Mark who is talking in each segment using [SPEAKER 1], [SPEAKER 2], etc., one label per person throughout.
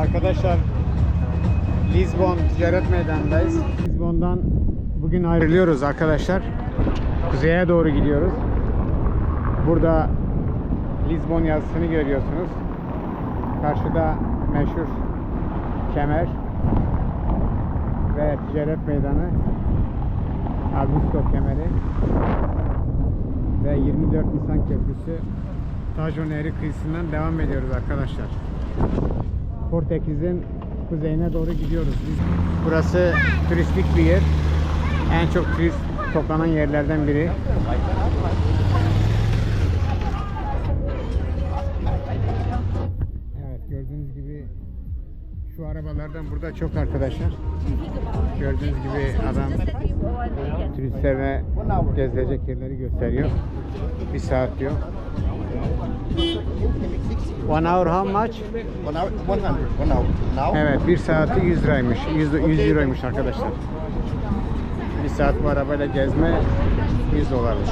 [SPEAKER 1] Arkadaşlar Lisbon Ticaret Meydanı'ndayız. Lisbon'dan bugün ayrılıyoruz arkadaşlar. Kuzeye doğru gidiyoruz. Burada Lisbon yazısını görüyorsunuz. Karşıda meşhur kemer ve ticaret meydanı Augusto kemeri ve 24 Nisan Köprüsü Tajo Nehri kıyısından devam ediyoruz arkadaşlar. Portekiz'in kuzeyine doğru gidiyoruz. Biz, burası turistik bir yer. En çok turist toplanan yerlerden biri. Evet gördüğünüz gibi şu arabalardan burada çok arkadaşlar. Gördüğünüz gibi adam turistlere gezilecek yerleri gösteriyor. Bir saat diyor. One hour how much?
[SPEAKER 2] One hour, one hundred, one hour. Now?
[SPEAKER 1] Evet bir saati 100 liraymış. 100, 100 euroymuş arkadaşlar. Bir saat bu arabayla gezme 100 dolarmış.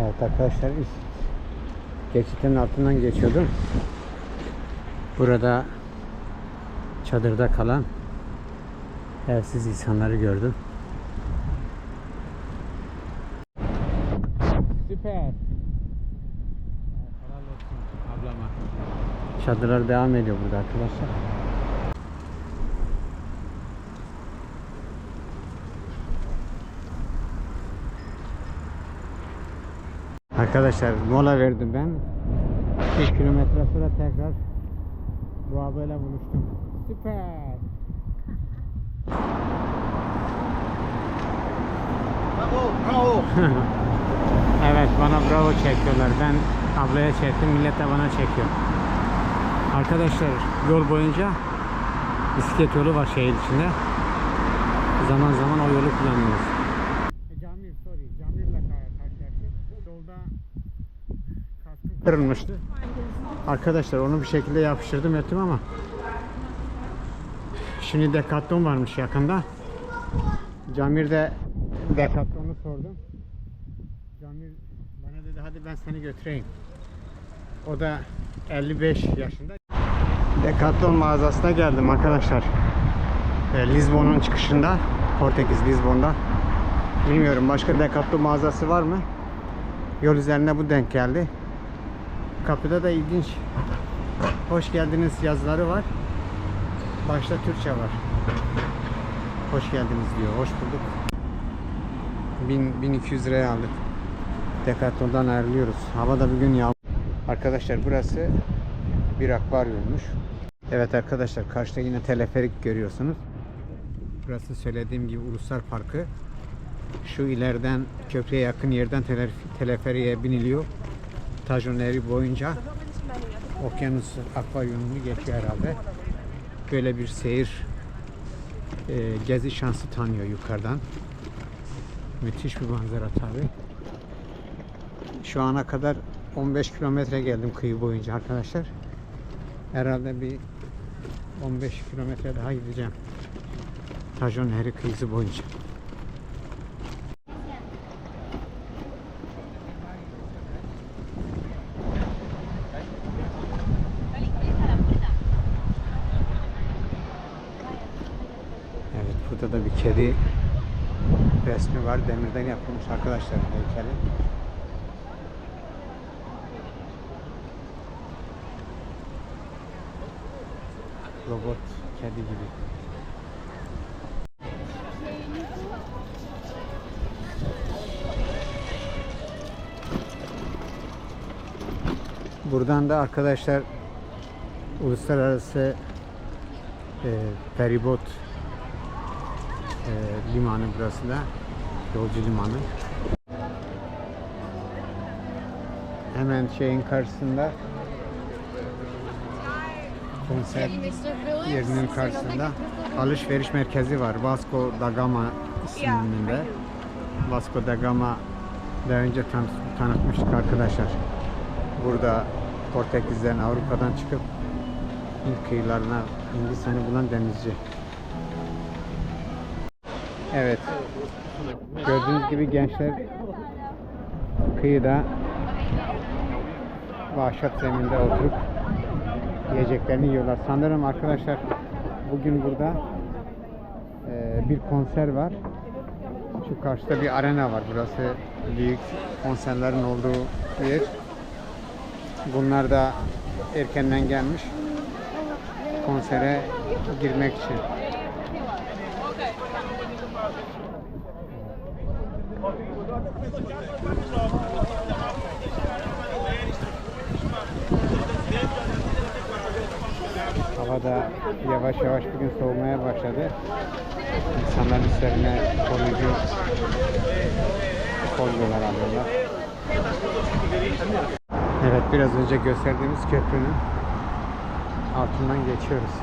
[SPEAKER 1] Evet arkadaşlar geçitin altından geçiyordum. Burada çadırda kalan evsiz insanları gördüm. Çadırlar devam ediyor burada arkadaşlar. Arkadaşlar mola verdim ben. 1 kilometre sonra tekrar bu abiyle buluştum. Süper.
[SPEAKER 2] Bravo, bravo.
[SPEAKER 1] Evet bana bravo çekiyorlar. Ben ablaya çektim, millet de bana çekiyor. Arkadaşlar yol boyunca bisiklet yolu var şehir içinde. Zaman zaman o yolu kullanıyoruz. Camir, sorry. Camir'le karşılaştık. Yolda kaskı kırılmıştı. Arkadaşlar onu bir şekilde yapıştırdım ettim ama şimdi Decathlon varmış yakında. Camir'de Decathlon'u sordum. Camil bana dedi hadi ben seni götüreyim. O da 55 yaşında. Decathlon mağazasına geldim arkadaşlar. E, Lizbon'un çıkışında. Portekiz Lizbon'da. Bilmiyorum başka Decathlon mağazası var mı? Yol üzerinde bu denk geldi. Kapıda da ilginç hoş geldiniz yazıları var. Başta Türkçe var. Hoş geldiniz diyor. Hoş bulduk. 1000, 1200 liraya aldık. Decathlon'dan ayrılıyoruz. Havada bugün yağmur. Arkadaşlar burası bir akvaryummuş. Evet arkadaşlar karşıda yine teleferik görüyorsunuz. Burası söylediğim gibi Uluslar Parkı. Şu ileriden köprüye yakın yerden tele, teleferiğe biniliyor. Tajon Nehri boyunca okyanus akvaryumunu geçiyor herhalde. Böyle bir seyir e, gezi şansı tanıyor yukarıdan. Müthiş bir manzara tabi. Şu ana kadar 15 kilometre geldim kıyı boyunca arkadaşlar. Herhalde bir 15 kilometre daha gideceğim. Tajon Nehri kıyısı boyunca. Evet burada da bir kedi resmi var. Demirden yapılmış arkadaşlar heykeli. Robot kedi gibi. Buradan da arkadaşlar uluslararası e, feribot e, limanı burası da. Yolcu limanı. Hemen şeyin karşısında konser yerinin karşısında alışveriş merkezi var. Vasco da Gama isminde. Vasco da Gama daha önce tan tanıtmıştık arkadaşlar. Burada Portekizlerin Avrupa'dan çıkıp Hint kıyılarına Hindistan'ı bulan denizci. Evet. Gördüğünüz gibi gençler kıyıda vahşat zeminde oturup yiyeceklerini yiyorlar. Sanırım arkadaşlar bugün burada e, bir konser var. Şu karşıda bir arena var. Burası büyük konserlerin olduğu yer. Bunlar da erkenden gelmiş konsere girmek için. Hava da yavaş yavaş bugün soğumaya başladı. İnsanlar üstlerine koruyucu kolyeler alıyorlar. Evet biraz önce gösterdiğimiz köprünün altından geçiyoruz.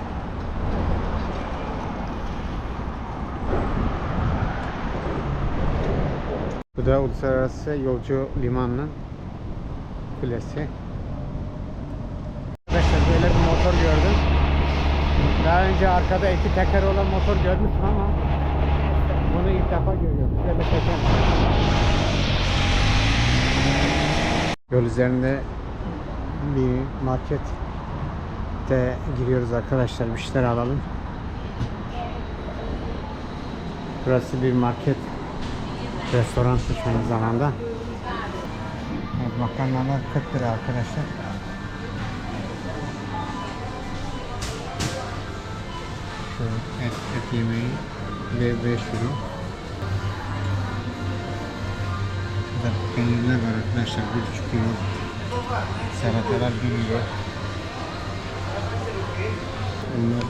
[SPEAKER 1] Bu da uluslararası yolcu limanının kulesi. Arkadaşlar böyle bir motor gördüm. Daha önce arkada iki teker olan motor görmüştüm ama bunu ilk defa görüyorum. Şöyle teker. Yol üzerinde bir markete giriyoruz arkadaşlar. Bir şeyler alalım. Burası bir market. Restoran aynı zamanda. Makarnalar 40 lira arkadaşlar. Şu et, et yemeği ve 5 euro. Burada peynirler var arkadaşlar 1,5 euro. Salatalar 1 euro. Bunlar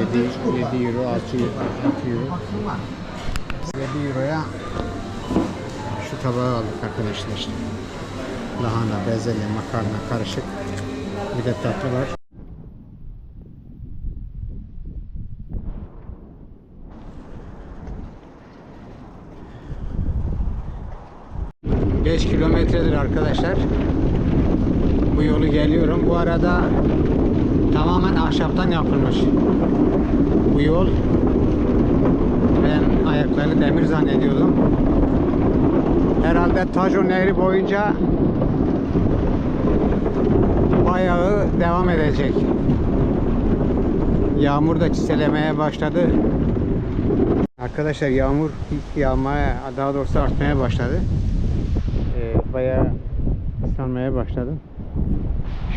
[SPEAKER 1] 7, 7 euro, 6 euro, 6 euro. 7 euroya şu tabağı aldık arkadaşlar. Lahana, bezelye, makarna karışık. Bir de tatlı var. Beş kilometredir arkadaşlar. Bu yolu geliyorum. Bu arada tamamen ahşaptan yapılmış. Bu yol ben ayakları demir zannediyordum. Herhalde Tajo Nehri boyunca bayağı devam edecek. Yağmur da çiselemeye başladı. Arkadaşlar yağmur yağmaya, daha doğrusu artmaya başladı. Bayağı ıslanmaya başladı.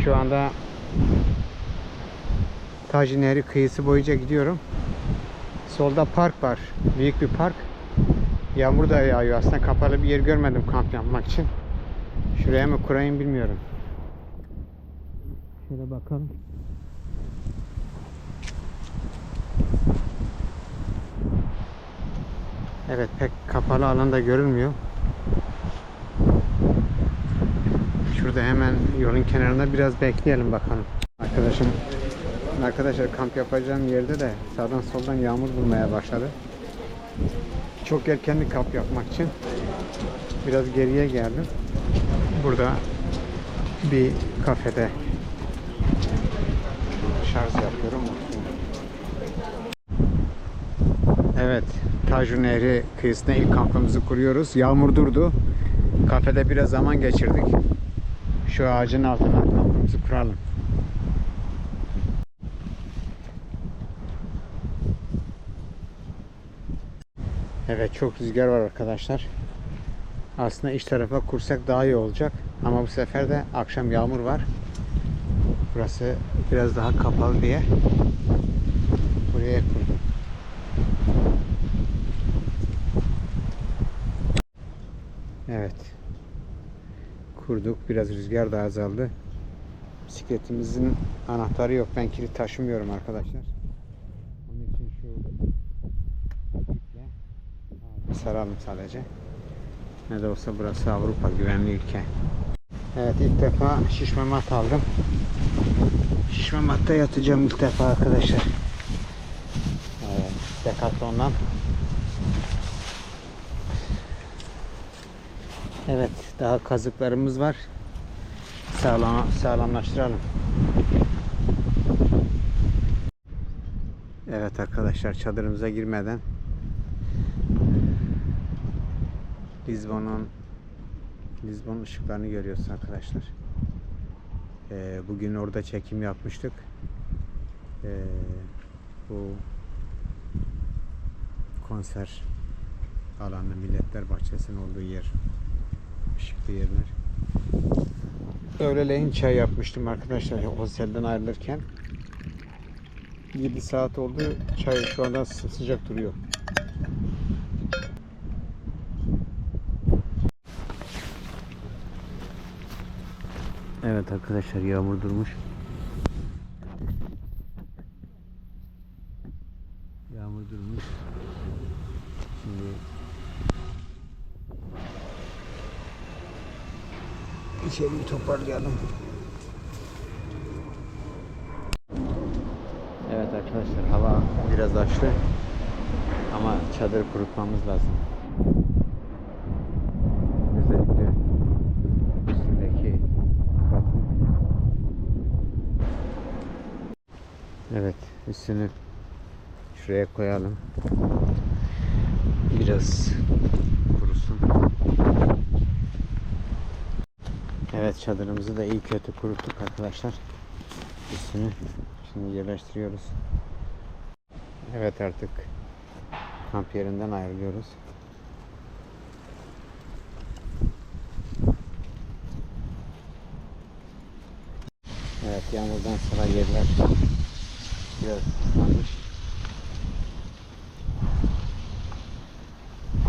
[SPEAKER 1] Şu anda Taji Nehri kıyısı boyunca gidiyorum. Solda park var. Büyük bir park. Yağmur da yağıyor. Aslında kapalı bir yer görmedim kamp yapmak için. Şuraya mı kurayım bilmiyorum. Şöyle bakalım. Evet pek kapalı alanda görünmüyor. Şurada hemen yolun kenarında biraz bekleyelim bakalım. Arkadaşım Arkadaşlar kamp yapacağım yerde de sağdan soldan yağmur bulmaya başladı. Çok erkenli kamp yapmak için biraz geriye geldim. Burada bir kafede şarj yapıyorum. Evet, Taju Nehri kıyısına ilk kampımızı kuruyoruz. Yağmur durdu. Kafede biraz zaman geçirdik. Şu ağacın altına kampımızı kuralım. Evet çok rüzgar var arkadaşlar. Aslında iç tarafa kursak daha iyi olacak. Ama bu sefer de akşam yağmur var. Burası biraz daha kapalı diye buraya kurdum. Evet. Kurduk. Biraz rüzgar da azaldı. Bisikletimizin anahtarı yok. Ben kilit taşımıyorum arkadaşlar. Onun için şu iple saralım sadece. Ne de olsa burası Avrupa güvenli ülke. Evet ilk defa şişme mat aldım. Şişme matta yatacağım ilk defa arkadaşlar. Evet, Decathlon'dan. Evet daha kazıklarımız var. Sağlam, sağlamlaştıralım. Evet arkadaşlar çadırımıza girmeden Lizbon'un Lizbon ışıklarını görüyoruz arkadaşlar. Ee, bugün orada çekim yapmıştık. Ee, bu konser alanı Milletler Bahçesi'nin olduğu yer. Işıklı yerler. Öğleleyin çay yapmıştım arkadaşlar otelden ayrılırken. 7 saat oldu. Çay şu anda sı- sıcak duruyor. Evet arkadaşlar yağmur durmuş. Yağmur durmuş. Şimdi içeriği toparlayalım. Evet arkadaşlar hava biraz açtı. Ama çadır kurutmamız lazım. Özellikle üstündeki kapatın. Evet üstünü şuraya koyalım. Biraz kurusun. Evet çadırımızı da iyi kötü kuruttuk arkadaşlar. Üstünü şimdi yerleştiriyoruz. Evet artık kamp yerinden ayrılıyoruz. Evet yağmurdan sonra yerler biraz ıslanmış.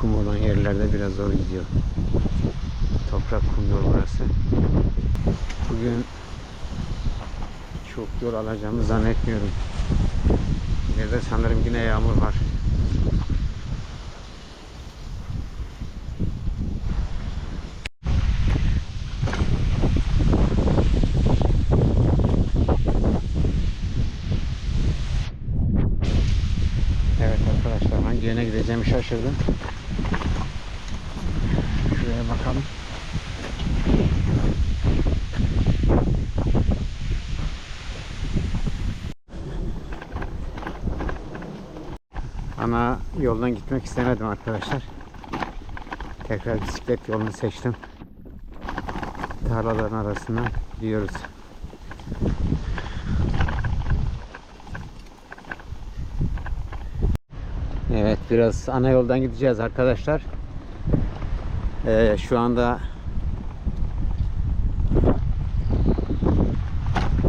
[SPEAKER 1] Kum olan yerlerde biraz zor gidiyor. Toprak kum burası. Bugün çok yol alacağımı zannetmiyorum. Nerede sanırım yine yağmur var. Evet arkadaşlar hangi yöne gideceğimi şaşırdım. Şuraya bakalım. Ana yoldan gitmek istemedim arkadaşlar. Tekrar bisiklet yolunu seçtim. Tarlaların arasından gidiyoruz. Evet biraz ana yoldan gideceğiz arkadaşlar. Ee, şu anda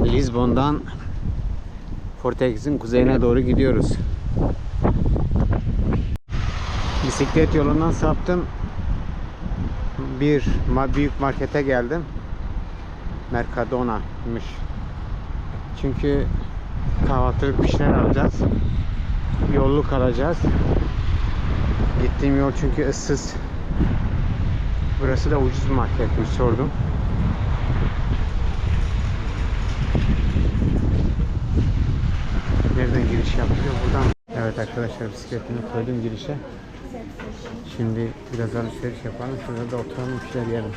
[SPEAKER 1] Lizbon'dan Portekiz'in kuzeyine doğru gidiyoruz. Bisiklet yolundan saptım. Bir büyük markete geldim. Mercadona'mış. Çünkü kahvaltılık bir şeyler alacağız. Yolluk alacağız. Gittiğim yol çünkü ıssız. Burası da ucuz marketmiş sordum. Nereden giriş yapılıyor? Buradan. Evet arkadaşlar bisikletimi koydum girişe. Şimdi biraz alışveriş yapalım. Şurada da oturalım bir şeyler yiyelim.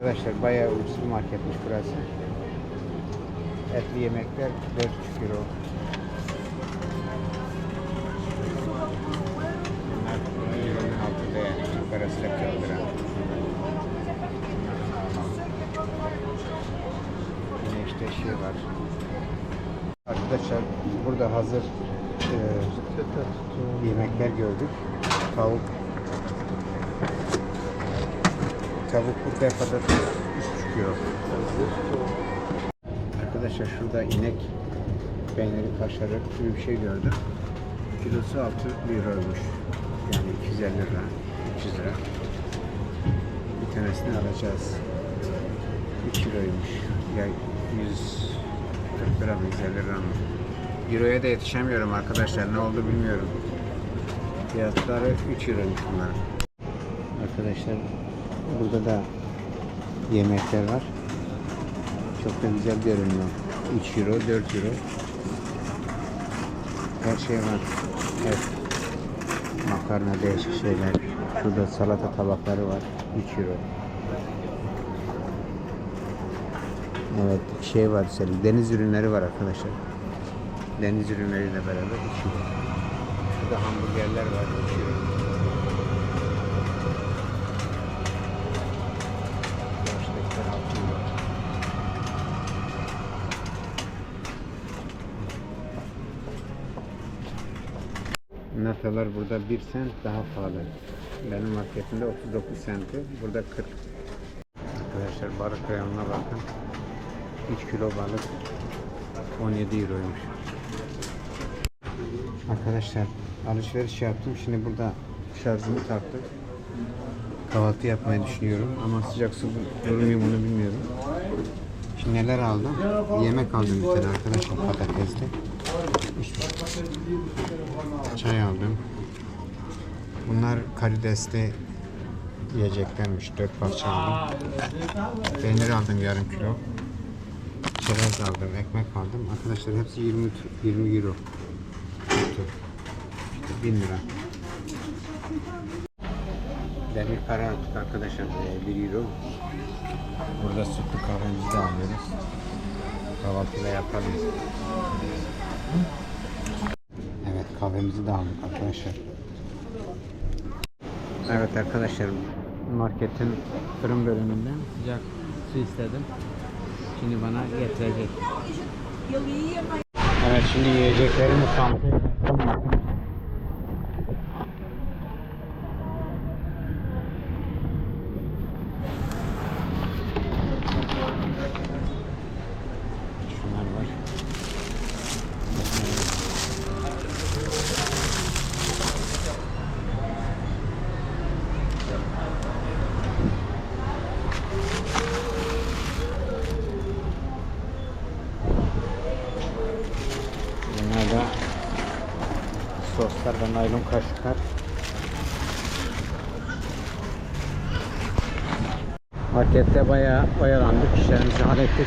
[SPEAKER 1] Arkadaşlar bayağı ucuz bir marketmiş burası. Etli yemekler 4,5 euro. Bunlar. Yine işte şey var. Arkadaşlar burada hazır e, yemekler gördük. Tavuk tavuk burada patates 3,5 euro. Arkadaşlar şurada inek peyniri kaşarı gibi bir şey gördüm. Kilosu 6 euroymuş. Yani 250 lira, 300 lira. Bir tanesini alacağız. 3 euroymuş. Ya 140 lira mı 150 lira mı? Euroya da yetişemiyorum arkadaşlar. Ne oldu bilmiyorum. Fiyatları 3 euroymuş bunların. Arkadaşlar burada da yemekler var. Çok da güzel görünüyor. 3 euro, 4 euro. Her şey var. Evet. Makarna değişik şeyler. Şurada salata tabakları var. 3 euro. Evet şey var. Deniz ürünleri var arkadaşlar deniz ürünleriyle beraber 2 euro. Şurada hamburgerler var 2 euro. Natalar burada 1 sent daha pahalı. Benim marketimde 39 senti, burada 40. Arkadaşlar balık reyonuna bakın. 3 kilo balık 17 euroymuş. Arkadaşlar alışveriş yaptım. Şimdi burada şarjımı taktım. Kahvaltı yapmayı düşünüyorum ama sıcak su bulur muyum onu bilmiyorum. Şimdi neler aldım? Yemek aldım bir tane arkadaşlar patatesli. Çay aldım. Bunlar karidesli yiyeceklermiş. Dört parça aldım. Peynir aldım yarım kilo. Çerez aldım, ekmek aldım. Arkadaşlar hepsi 20 tu- 20 euro. İşte 1000 lira. Demir para aldık arkadaşlar. 1 euro. Burada sütlü kahvemizi de alıyoruz. Kahvaltıda yapalım. Evet kahvemizi de aldık arkadaşlar. Evet arkadaşlar marketin fırın bölümünden sıcak su istedim. Şimdi bana getirecek. Evet şimdi yiyecekleri mutfağımıza yaptım. Şunlar var. Bunlar da soslar ve naylon kaşıklar. Markette bayağı oyalandık, işlerimizi hallettik.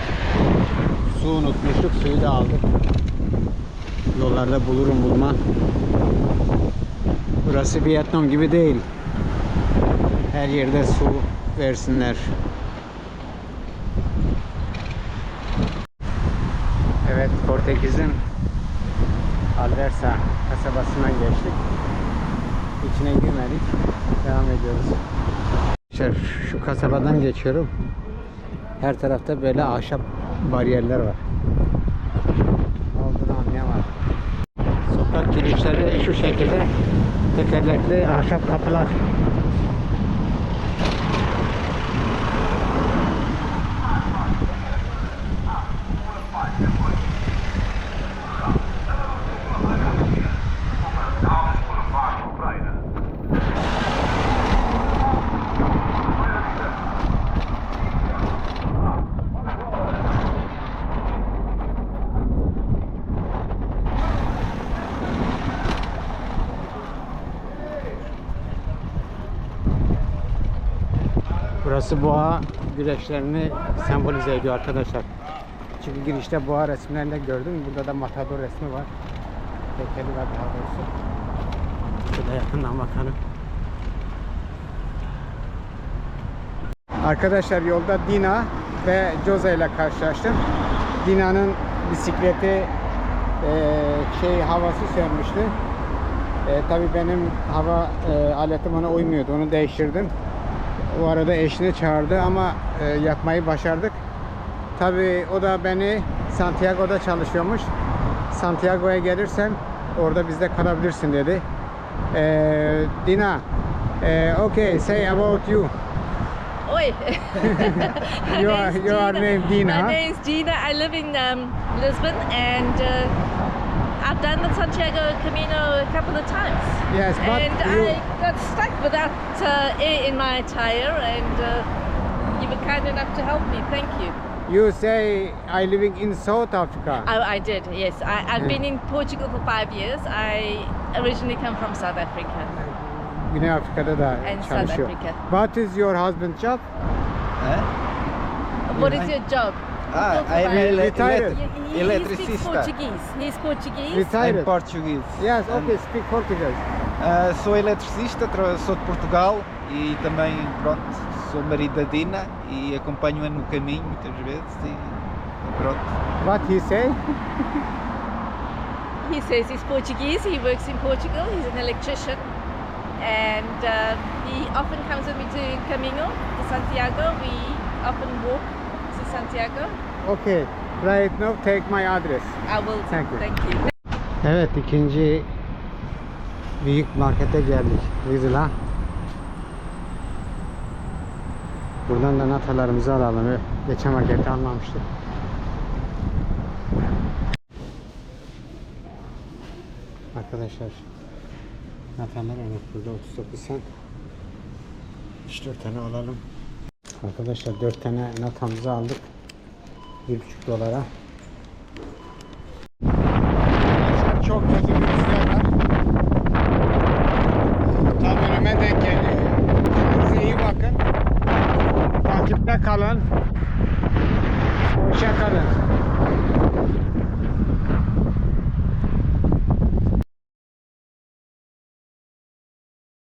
[SPEAKER 1] Su unutmuştuk, suyu da aldık. Yollarda bulurum bulma. Burası Vietnam gibi değil. Her yerde su versinler. Evet, Portekiz'in Alversa kasabasından geçtik. İçine girmedik. Devam ediyoruz. Şu, şu kasabadan geçiyorum. Her tarafta böyle ahşap bariyerler var. Olduğunu anlayamadım. Sokak girişleri şu şekilde tekerlekli ahşap kapılar. Burası boğa güreşlerini sembolize ediyor arkadaşlar. Çünkü girişte boğa resimlerinde gördüm. Burada da matador resmi var. Heykeli var daha doğrusu. Şöyle yakından bakalım. Arkadaşlar yolda Dina ve Jose ile karşılaştım. Dina'nın bisikleti eee, şey havası sönmüştü. E, tabii benim hava e, aletim ona uymuyordu. Onu değiştirdim. O arada eşini çağırdı ama e, yapmayı başardık. Tabii o da beni Santiago'da çalışıyormuş. Santiago'ya gelirsem orada bizde kalabilirsin dedi. E, Dina, e, okay, say about you.
[SPEAKER 3] Oi. My
[SPEAKER 1] You are-
[SPEAKER 3] name's
[SPEAKER 1] you are named Dina.
[SPEAKER 3] My name's Gina. I live in um, Lisbon and uh, I've done the Santiago Camino a couple of times.
[SPEAKER 1] Yes, but
[SPEAKER 3] and
[SPEAKER 1] you-
[SPEAKER 3] I got stuck without uh, air in my tire and uh, you were kind enough to help me. Thank you.
[SPEAKER 1] You say I living in South Africa.
[SPEAKER 3] I, I did, yes. I, I've been in Portugal for five years. I originally come from South Africa.
[SPEAKER 1] Güney Afrika'da da
[SPEAKER 3] And South. Africa.
[SPEAKER 1] What is your husband's job?
[SPEAKER 3] What is your job?
[SPEAKER 2] Ah,
[SPEAKER 3] Talk
[SPEAKER 2] I'm
[SPEAKER 3] about it.
[SPEAKER 2] ele-
[SPEAKER 1] Retired.
[SPEAKER 3] He- he- He speaks
[SPEAKER 2] eletricista.
[SPEAKER 3] Portuguese. He's Portuguese.
[SPEAKER 1] Retired.
[SPEAKER 2] I'm Portuguese.
[SPEAKER 1] Yes, okay, speak Portuguese.
[SPEAKER 2] Ah, sou eletricista, tra- sou de Portugal e também, pronto, sou marido da Dina e acompanho-a no caminho muitas vezes e pronto.
[SPEAKER 1] What he say?
[SPEAKER 3] He says he's Portuguese. He works in Portugal. He's an electrician, and uh, he often comes with me to Camino to Santiago. We often walk Santiago.
[SPEAKER 1] Okay, right now take my address.
[SPEAKER 3] I will.
[SPEAKER 1] Thank you.
[SPEAKER 3] Thank you.
[SPEAKER 1] Evet ikinci büyük markete geldik. Lidl'a. Buradan da natalarımızı alalım. Geçen markette almamıştık. Arkadaşlar natalar evet burada 39 cent. 3-4 tane alalım. Arkadaşlar 4 tane natamızı aldık. 1,5 dolara.